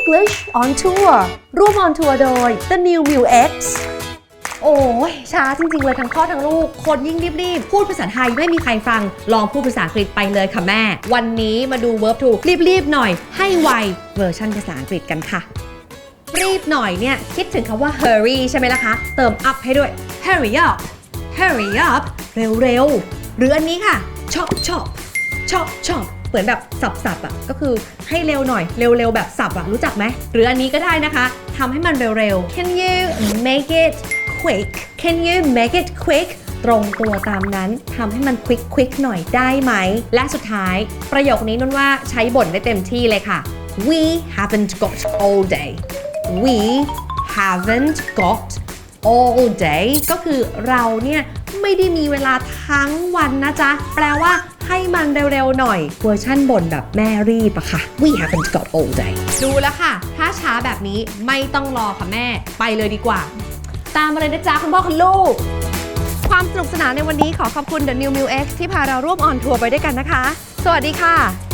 English on Tour ร่วม on tour โดย The New Mu X โอ้ยช้าจริง ๆ เลยทั้งพ่อทั้งลูก คนยิ่งรีบ ๆ พูดภาษาไทยไม่มีใครฟัง ลองพูดภาษาอังกฤษไปเลยค่ะแม่ วันนี้มาดู verb to รีบ ๆ หน่อย ให้ไวเวอร์ชันภาษาอังกฤษกันค่ะ รีบหน่อยเนี่ย คิดถึงคำว่า hurry ใช่ไหมล่ะคะ เติม up ให้ด้วย hurry up hurry up เร็ว ๆ หรืออันนี้ค่ะ chop chop chop chop เหมือนแบบสับๆอะก็คือให้เร็วหน่อยเร็วๆแบบสับอะรู้จักไหมหรืออันนี้ก็ได้นะคะทำให้มันเร็วๆ Can you make it quick Can you make it quick ตรงตัวตามนั้นทำให้มัน quick quick หน่อยได้ไหม และสุดท้ายประโยคนี้นุ่นว่าใช้บ่นได้เต็มที่เลยค่ะ We haven't got all day We haven't got all day ก็คือเราเนี่ยไม่ได้มีเวลาทั้งวันนะจ๊ะ แปลว่า ให้มันเร็วๆหน่อยเวอร์ชั่นบนแบบแม่รีบอะค่ะ We haven't got all day ดูแล้วค่ะ ถ้าช้าแบบนี้ไม่ต้องรอค่ะแม่ ไปเลยดีกว่า ตามมาเลยนะจ๊ะคุณพ่อคุณลูก ความสนุกสนานในวันนี้ขอขอบคุณ The New Mu X ที่พาเราร่วมออนทัวร์ไปด้วยกันนะคะ สวัสดีค่ะ